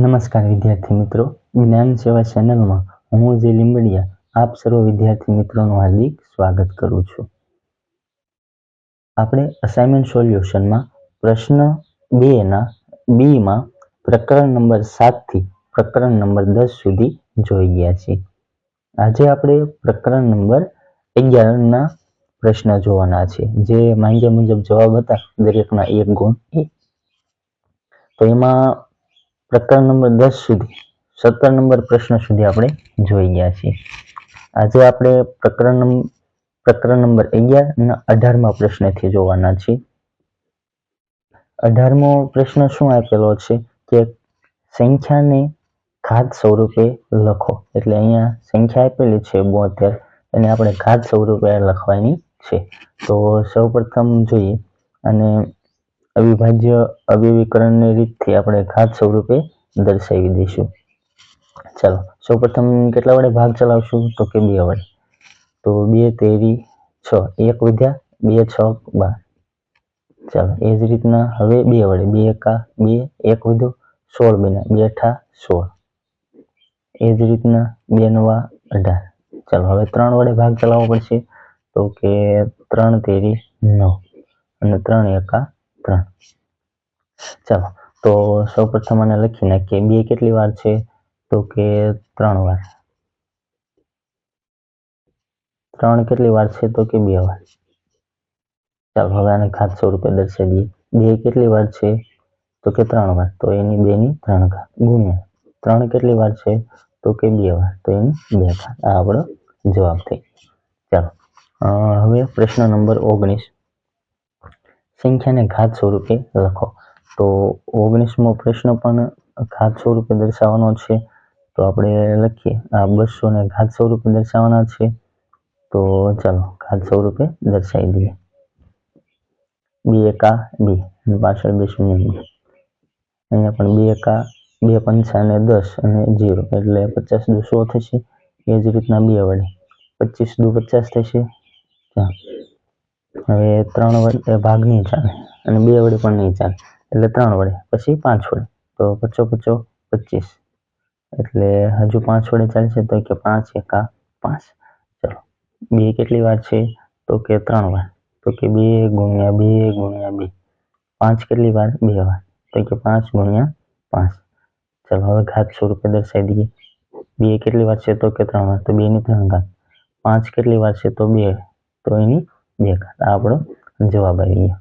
નમસ્કાર વિદ્યાર્થી મિત્રો. જ્ઞાન સેવા ચેનલમાં હું જે લીંબડિયા, આપ સર્વ વિદ્યાર્થી મિત્રોનું હાર્દિક સ્વાગત કરું છું. આપણે અસાઇનમેન્ટ સોલ્યુશનમાં પ્રશ્ન બે ના બીમાં પ્રકરણ નંબર સાતથી પ્રકરણ નંબર દસ સુધી જોઈ ગયા છીએ. આજે આપણે પ્રકરણ નંબર અગિયારના પ્રશ્ન જોવાના છે, જે માંગ્યા મુજબ જવાબ હતા દરેકના એક ગુણ તો એમાં પ્રકરણ નંબર દસ સુધી, સત્તર નંબર પ્રશ્ન સુધી આપણે જોઈ ગયા છીએ. આજે આપણે પ્રકરણ પ્રકરણ નંબર અગિયાર અને અઢારમા પ્રશ્નથી જોવાના છીએ. અઢારમો પ્રશ્ન શું આપેલો છે કે સંખ્યાને ઘાત સ્વરૂપે લખો. એટલે અહીંયા સંખ્યા આપેલી છે બોતેર એને આપણે ઘાત સ્વરૂપે લખવાની છે. તો સૌપ્રથમ જોઈએ અને અવિભાજ્ય અવ્યવીકરણની રીતથી આપણે ઘાત સ્વરૂપે દર્શાવી દઈશું. ચાલો, સૌપ્રથમ કેટલા વડે ભાગ ચલાવશું? તો કે બે વડે. તો બે, તેરી, છ. એક વધ્યા બે, છ, બાર. ચાલો, એ જ રીતના હવે બે વડે. બે એકા, બે, એક વધ્યો સોળ બેના. બે અઠા, સોળ. એ જ રીતના બે નવા અઢાર. ચાલો, હવે ત્રણ વડે ભાગ ચલાવવો પડશે. તો કે ત્રણ, તેરી, નવ. અને ત્રણ, એકા ત્રણ ચાલો, તો સૌપ્રથમ મને લખી નાખીએ બે કેટલી વાર છે? તો કે ત્રણ વાર. ત્રણ કેટલી વાર છે? તો કે બે વાર. ચાલો, હવે આને ઘાત સ્વરૂપે દર્શાવી દઈએ બે કેટલી વાર છે? તો કે ત્રણ વાર. તો એની બે ની ત્રણ ઘાત. ગુણ્યા. ત્રણ કેટલી વાર છે? તો કે બે વાર. તો એની બે ઘાત. આ આપણો જવાબ થઈ ચાલો હવે પ્રશ્ન નંબર ઓગણીસ. સંખ્યાને ઘાત સ્વરૂપે લખો. તો ઓગણીસમો પ્રશ્ન પણ ઘાત સ્વરૂપે દર્શાવવાનો છે. તો આપણે લખીએ, આ બસો ને ઘાત સ્વરૂપે દર્શાવવાના છે. તો ચાલો, ઘાત સ્વરૂપે દર્શાવી દઈએ. બે એકા બે પાછળ બે શૂન્ય અહીંયા પણ બે એકા બે પંચા ને દસ અને જીરો એટલે પચાસ દુ સો થશે. એ જ રીતના બે વડે. પચીસ દુ પચાસ થશે. ચાલો. હવે ત્રણ વડે ભાગ નહીં ચાલે અને બે વડે પણ નહીં ચાલે. એટલે ત્રણ વડે, પછી પાંચ વડે. તો પચો પચો પચીસ. એટલે હજુ પાંચ વડે ચાલશે તો કે પાંચ એકા પાંચ. ચલો, બે કેટલી વાર છે? તો કે ત્રણ વાર. તો કે બે ગુણ્યા બે ગુણ્યા બે. પાંચ કેટલી વાર? બે વાર. તો કે પાંચ ગુણ્યા પાંચ. ચલો, હવે ઘાત સ્વરૂપે દર્શાવી દઈએ. બે કેટલી વાર છે? તો કે ત્રણ વાર. તો બે ની ત્રણ ઘાત. પાંચ કેટલી વાર છે? તો બે. તો એની આ આપણો જવાબ આવી ગયો.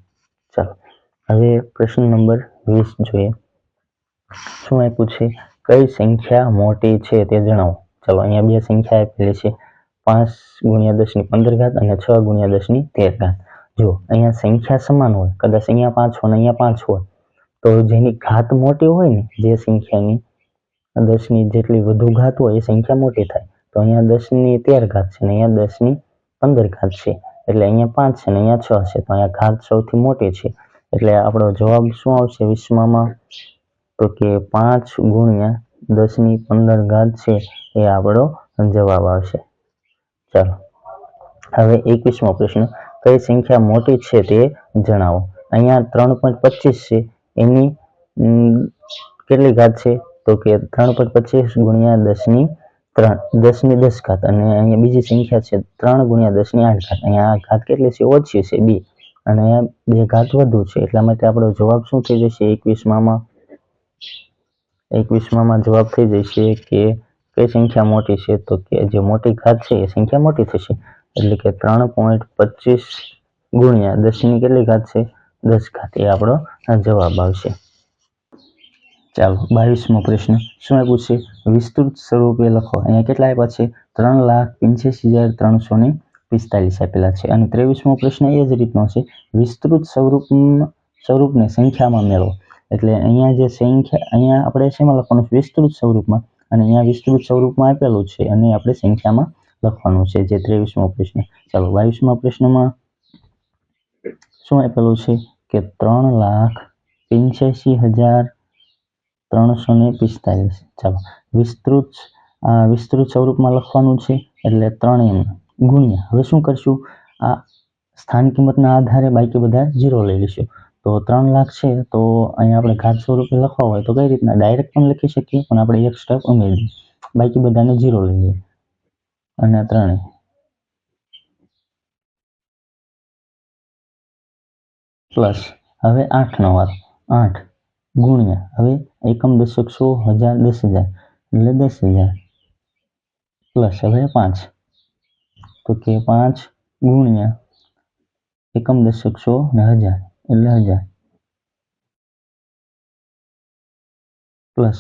ચાલો, હવે પ્રશ્ન નંબર વીસ જોઈએ. શું આપ્યું છે? કઈ સંખ્યા મોટી છે તે જણાવો. ચલો, અહીંયા બે સંખ્યા આપેલી છે. પાંચ ગુણ્યા દસની પંદર ઘાત અને છ ગુણ્યા દસની તેર ઘાત. જો, અહીંયા સંખ્યા સમાન હોય, કદાચ અહીંયા પાંચ હોય અહીંયા પાંચ હોય, તો જેની ઘાત મોટી હોય ને, જે સંખ્યાની દસની જેટલી વધુ ઘાત હોય, એ સંખ્યા મોટી થાય. તો અહીંયા દસની તેર ઘાત છે અને અહીંયા દસની પંદર ઘાત છે. એટલે અહીંયા પાંચ છે ને અહીંયા છ છે. તો અહીંયા ઘાત સૌથી મોટી છે. એટલે આપણો જવાબ શું આવશે વિશ્વમાં? તો કે પાંચ ગુણ્યા દસની પંદર ઘાત છે એ આપણો જવાબ આવશે. ચાલો. હવે એકવીસમો પ્રશ્ન. કઈ સંખ્યા મોટી છે તે જણાવો. અહીંયા ત્રણ પોઈન્ટ પચીસ છે. એની કેટલી ઘાત છે? તો કે ત્રણ પોઈન્ટ પચીસ ગુણ્યા દસની ત્રણ, દસની દસ ઘાત અને અહીંયા બીજી સંખ્યા છે ત્રણ ગુણ્યા દસની આઠ ઘાત અહીંયા આ ઘાત કેટલી છે? ઓછી છે, બે. અને બે ઘાત વધુ છે, એટલા માટે આપણો જવાબ શું થઈ જશે? એકવીસમાં એકવીસમાં જવાબ થઈ જશે કે કઈ સંખ્યા મોટી છે? તો કે જે મોટી ઘાત છે, એ સંખ્યા મોટી થશે. એટલે કે ત્રણ પોઈન્ટ પચીસ ગુણ્યા દસની કેટલી ઘાત છે? દસ ઘાત એ આપણો જવાબ આવશે. ચાલો, બાવીસમો પ્રશ્ન. શું આપ્યું છે? વિસ્તૃત સ્વરૂપે લખો. અહીંયા કેટલા આપ્યા છે? ત્રણ લાખ પંચ્યાસી હજાર ત્રણસો ને પિસ્તાલીસ આપેલા છે. અને ત્રેવીસમો પ્રશ્ન એ જ રીતનો છે. વિસ્તૃત સ્વરૂપ, સ્વરૂપને સંખ્યામાં મેળવો. એટલે અહીંયા જે સંખ્યા, અહીંયા આપણે શેમાં લખવાનું? છે વિસ્તૃત સ્વરૂપમાં. અને અહીંયા વિસ્તૃત સ્વરૂપમાં આપેલું છે. અને આપણે સંખ્યામાં લખવાનું છે જે ત્રેવીસમો પ્રશ્ન. ચાલો, બાવીસમા પ્રશ્નમાં શું આપેલું છે? કે ત્રણ લાખ પંચ્યાસી હજાર ત્રણસો ને પિસ્તાલીસ. ચાલો. વિસ્તૃત વિસ્તૃત સ્વરૂપમાં લખવાનું છે એટલે ત્રણ એમ. ગુણ્યા. હવે શું કરશું? આ સ્થાન કિંમતના આધારે બાકી બધા જીરો લઈ લઈશું. તો ત્રણ લાખ છે, તો અહીંયા આપણે ઘાત સ્વરૂપે લખવા હોય તો કઈ રીતના? ડાયરેક્ટ પણ લખી શકીએ, પણ આપણે એક સ્ટેપ ઉમેરી બાકી બધાને જીરો લઈ લઈએ. અને ત્રણે. પ્લસ હવે આઠનો વારો. આઠ. ગુણ્યા હવે એકમ દશક સો હજાર દસ હજાર એટલે દસ હજાર. પ્લસ હવે પાંચ. તો કે પાંચ ગુણ્યા એકમ દશક સો ને હજાર એટલે હજાર. પ્લસ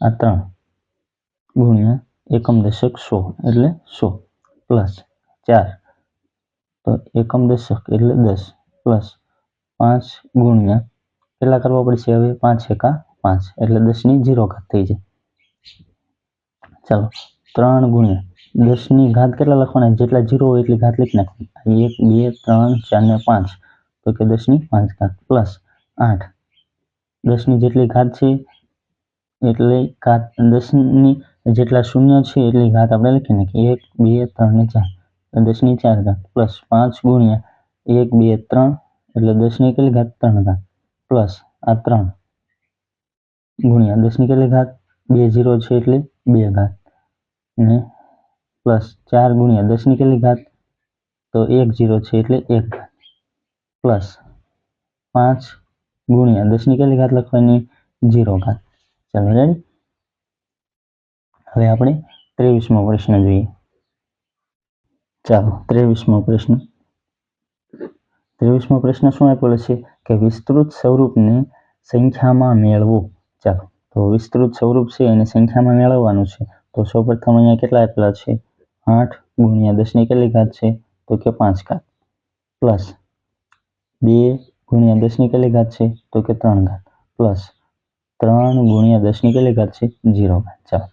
આ ત્રણ ગુણ્યા એકમ દશક સો એટલે સો. પ્લસ ચાર. તો એકમ દશક એટલે દસ. પ્લસ પાંચ ગુણ્યા કેટલા કરવા પડશે હવે પાંચ એકા પાંચ, એટલે દસની જીરો ઘાત થઈ જાય. ચાલો, ત્રણ ગુણ્યા. દસની ઘાત કેટલા લખવાના? જેટલા જીરો હોય એટલી ઘાત લખી નાખવાની. એક, બે, ત્રણ, ચાર ને પાંચ. તો કે દસની પાંચ ઘાત પ્લસ આઠ. દસની જેટલી ઘાત છે, એટલે ઘાત દસની જેટલા શૂન્ય છે, એટલી ઘાત આપણે લખી નાખીએ. એક, બે, ત્રણ ને ચાર. તો દસની ચાર ઘાત પ્લસ પાંચ ગુણ્યા. એક, બે, ત્રણ, એટલે દસની કેટલી ઘાત? ત્રણ ઘાત. પ્લસ આ ત્રણ ગુણ્યા દસની કેટલી ઘાત? બે જીરો છે એટલે બે ઘાત. ને પ્લસ ચાર ગુણ્યા દસની કેટલી ઘાત? તો એક જીરો છે એટલે એક ઘાત. પ્લસ પાંચ ગુણ્યા દસની કેટલી ઘાત લખવાની? જીરો ઘાત. ચાલો રેડી હવે આપણે ત્રેવીસમો પ્રશ્ન જોઈએ. ચાલો, ત્રેવીસમો પ્રશ્ન. ત્રેવીસમો પ્રશ્ન શું આપેલો છે? કે વિસ્તૃત સ્વરૂપને સંખ્યામાં મેળવો. ચાલો, તો વિસ્તૃત સ્વરૂપ છે, એને સંખ્યામાં મેળવવાનું છે. તો સૌપ્રથમ અહીંયા કેટલા આપેલા છે? આઠ ગુણ્યા દસની કેટલી ઘાત છે? તો કે પાંચ ઘાત. પ્લસ બે ગુણ્યા દસની કેટલી ઘાત છે? તો કે ત્રણ ઘાત. પ્લસ ત્રણ ગુણ્યા દસની કેટલી ઘાત છે? જીરો ઘાત. ચાલો,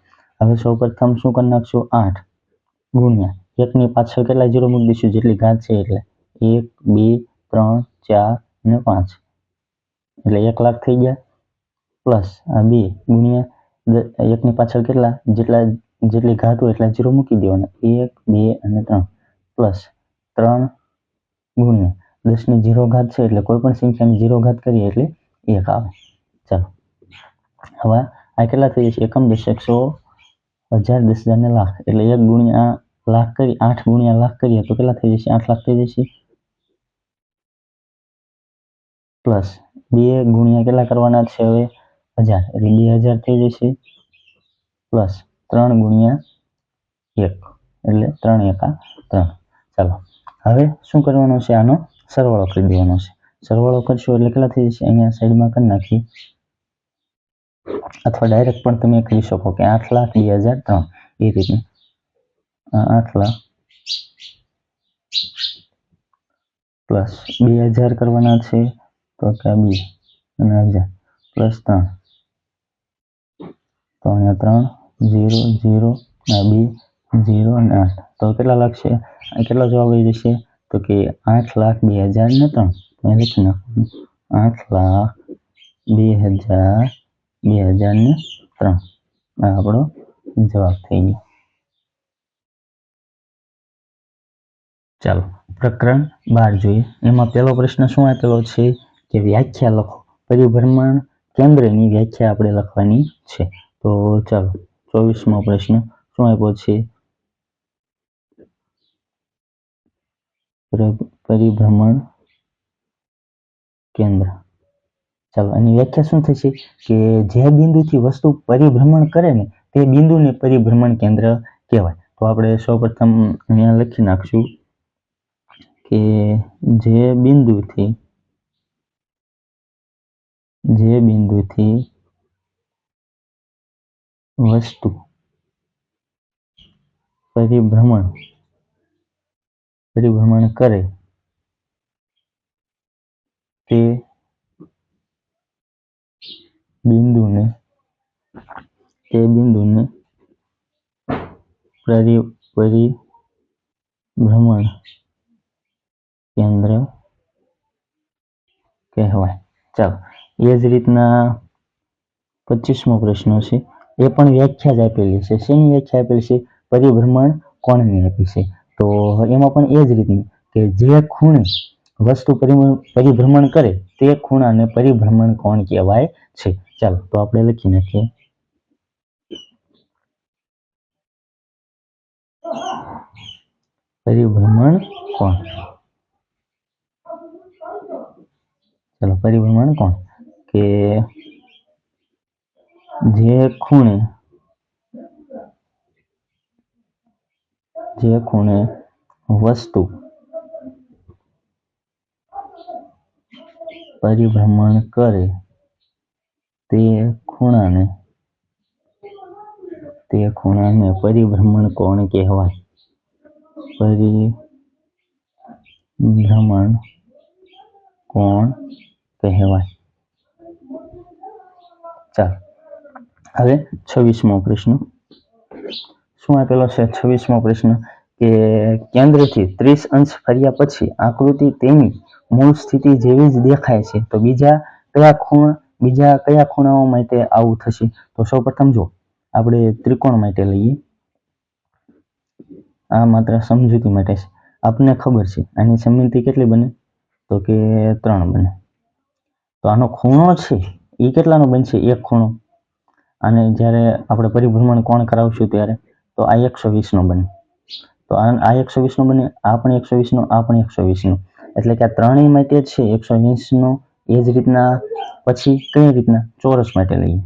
હવે સૌપ્રથમ શું કરી નાખશું? આઠ ગુણ્યા એકની પાછળ કેટલા જીરો મૂકી દઈશું? જેટલી ઘાત છે એટલે એક, બે, ત્રણ, ચાર અને પાંચ. એટલે એક લાખ થઈ ગયા પ્લસ આ બે ગુણ્યા એકની પાછળ કેટલા? જેટલા, જેટલી ઘાત હોય એટલા જીરો મૂકી દેવાના. એક, બે અને ત્રણ. પ્લસ ત્રણ ગુણ્યા દસની જીરો ઘાત છે એટલે કોઈ પણ સંખ્યાની જીરો ઘાત કરીએ એટલે એક આવે. ચાલો. હવે આ કેટલા થઈ જશે? એકમ દસ, એકસો હજાર દસ હજાર ને લાખ. એટલે એક ગુણ્યા લાખ કરી, આઠ ગુણ્યા લાખ કરીએ તો કેટલા થઈ જશે? આઠ લાખ થઈ જશે. પ્લસ બે ગુણ્યા કેટલા કરવાના છે હવે? હજાર. એટલે બે હજાર થઈ જશે. પ્લસ ત્રણ ગુણ્યા એક. એટલે ત્રણ એકા ત્રણ. ચાલો. હવે શું કરવાનું છે આનો? સરવાળો કરી દેવાનો છે. સરવાળો કરશો એટલે કેટલા થઈ જશે? અહીંયા સાઈડમાં કરી નાખી અથવા ડાયરેક્ટ પણ તમે કરી શકો કે આઠ લાખ બે હજાર ત્રણ. એ રીતનું. આઠ લાખ પ્લસ બે હજાર કરવાના છે. તો કે બી અને હજાર પ્લસ ત્રણ. તો અહીંયા ત્રણ ઝીરો ઝીરો આ બે ઝીરો અને આઠ. તો કેટલા લાગશે? કેટલો જવાબ આવી જશે? તો કે આઠ લાખ બે હજાર ને ત્રણ. અહીંયા લખી નાખવાનું આઠ લાખ બે હજાર બે હજાર ને ત્રણ. આ આપણો જવાબ થઈ ગયો. ચાલો, પ્રકરણ બાર જોઈએ. એમાં પહેલો પ્રશ્ન શું આપેલો છે? કે વ્યાખ્યા લખો. પરિભ્રમણ કેન્દ્રની વ્યાખ્યા આપણે લખવાની છે. તો ચાલો, ચોવીસમો પ્રશ્ન. શું આપ્યો છે? પરિભ્રમણ કેન્દ્ર. ચાલો એની વ્યાખ્યા શું થશે? કે જે બિંદુથી વસ્તુ પરિભ્રમણ કરે ને, તે બિંદુને પરિભ્રમણ કેન્દ્ર કહેવાય. તો આપણે સૌપ્રથમ અહીંયા લખી નાખશું કે જે બિંદુથી જે બિંદુથી વસ્તુ પરિભ્રમણ પરિભ્રમણ કરે તે બિંદુને તે બિંદુને પરિ, પરિભ્રમણ કેન્દ્ર કહેવાય. ચાલો એ જ રીતના પચીસમો પ્રશ્ન છે. એ પણ વ્યાખ્યા જ આપેલી છે. શેની વ્યાખ્યા આપેલી છે? પરિભ્રમણ કોણની આપી છે. તો એમાં પણ એ જ રીતનું કે જે ખૂણે વસ્તુ પરિભ્રમણ કરે તે ખૂણાને પરિભ્રમણ કોણ કહેવાય છે. ચાલો, તો આપણે લખી નાખીએ. પરિભ્રમણ કોણ? ચાલો, પરિભ્રમણ કોણ? કે જે ખૂણે જે ખૂણે વસ્તુ પરિભ્રમણ કરે તે ખૂણાને તે ખૂણાને પરિભ્રમણ કોણ કહેવાય પરિભ્રમણ કોણ કહેવાય ચાલો. હવે છવ્વીસમો પ્રશ્ન. શું આપેલો છે છવ્વીસમો પ્રશ્ન? કે કેન્દ્રથી ત્રીસ અંશ ફર્યા પછી આકૃતિ તેની મૂળ સ્થિતિ જેવી જ દેખાય છે. તો બીજા કયા ખૂણ, બીજા કયા ખૂણાઓ માટે આવું થશે? તો સૌપ્રથમ જો, આપણે ત્રિકોણ માટે લઈએ. આ માત્ર સમજૂતી માટે છે. આપણને ખબર છે, આની સમમિતિ કેટલી બને? તો કે ત્રણ બને. તો આનો ખૂણો છે એ કેટલાનું બનશે? એક ખૂણો. અને જ્યારે આપણે પરિભ્રમણ કોણ કરાવશું ત્યારે? તો આ એકસો વીસનો બને. તો આ એકસો વીસનો બને, આ પણ એકસો વીસનો, આ પણ એકસો વીસનો. એટલે કે આ ત્રણેય માટે છે એકસો વીસનો. એ જ રીતના પછી કઈ રીતના? ચોરસ માટે લઈએ.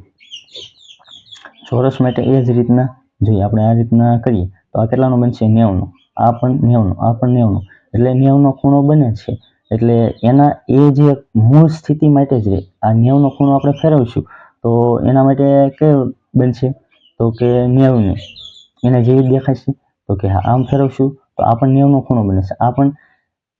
ચોરસ માટે એ જ રીતના જોઈએ, આપણે આ રીતના કરીએ. તો આ કેટલાનો બનશે? નેવનો. આ પણ નેવનો, આ પણ નેવનો. એટલે નેવનો ખૂણો બને છે. એટલે એના એ જે મૂળ સ્થિતિ માટે જ રહે આ નેવનો ખૂણો આપણે ફેરવશું. તો એના માટે કયો બનશે તો કે નેવને. એને જેવી જ દેખાશે તો કે હા, આમ ફેરવશું. તો આ પણ નેવનો ખૂણો બને છે. આ પણ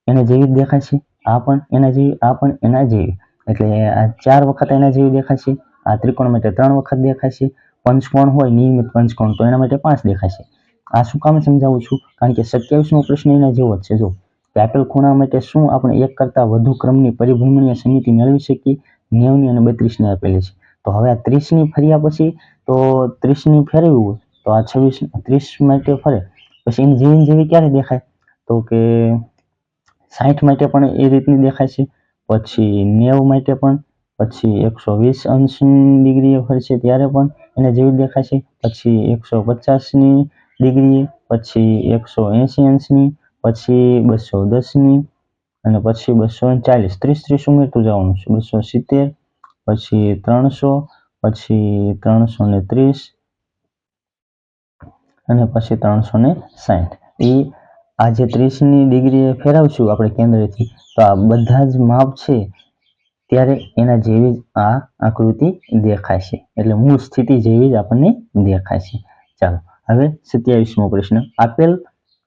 એને જેવી જ દેખાશે આ પણ એના જેવી, આ પણ એના જેવી. એટલે આ ચાર વખત એના જેવી દેખાશે આ ત્રિકોણ માટે ત્રણ વખત દેખાશે પંચકોણ હોય, નિયમિત પંચકોણ, તો એના માટે પાંચ દેખાશે આ શું કામ સમજાવું છું? કારણ કે સત્યાવીસમો પ્રશ્ન એના જેવો જ છે. જો આપેલ ખૂણા માટે શું આપણે એક કરતાં વધુ ક્રમની પરિભ્રમણીય સમિતિ મેળવી શકીએ? નેવની અને બત્રીસની આપેલી છે. તો હવે આ ત્રીસની ફર્યા પછી તો ત્રીસની ફેરવી હોય તો આ છવ્વીસ, ત્રીસ માટે ફરે. પછી એની જીવન જેવી ક્યારે દેખાય? તો કે સાઠ માટે પણ એ રીતની દેખાય છે. પછી નેવ માટે પણ, પછી એકસો વીસ અંશની ડિગ્રીએ ફરશે ત્યારે પણ એને જેવી દેખાય છે. પછી એકસો પચાસની ડિગ્રીએ, પછી એકસો એંશી અંશની, પછી બસો દસની અને પછી બસો ચાલીસ, ત્રીસ ત્રીસ ઉમેરતું જવાનું છે. બસો સિત્તેર, પછી ત્રણસો પછી ત્રણસો ને ત્રીસ અને પછી ત્રણસો ને સાઠ એ આ જે ત્રીસની ડિગ્રીએ ફેરવશું આપણે કેન્દ્રથી. તો આ બધા જ માપ છે ત્યારે એના જેવી જ આ આકૃતિ દેખાશે. એટલે મૂળ સ્થિતિ જેવી જ આપણને દેખાશે. ચાલો, હવે સત્યાવીસમો પ્રશ્ન. આપેલ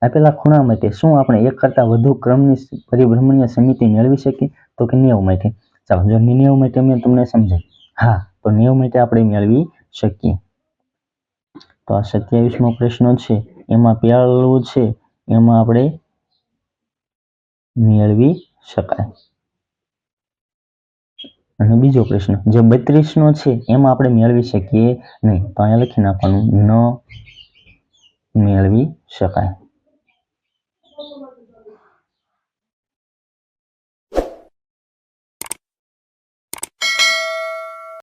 આપેલા ખૂણા માટે શું આપણે એક કરતાં વધુ ક્રમની પરિભ્રમણીય સમિતિ મેળવી શકીએ? તો કે નેવ માટે. ચાલો, જો નેવ માટે મેં તમને સમજાય. હા, તો નેવ માટે આપણે મેળવી શકીએ. તો આ સત્યાવીસમો પ્રશ્ન છે. એમાં પહેલું છે. એમાં આપણે મેળવી શકાય. અને બીજો પ્રશ્ન. જે બત્રીસનો છે, એમાં આપણે મેળવી શકીએ નહીં. તો અહીંયા લખી નાખવાનું. ન મેળવી શકાય.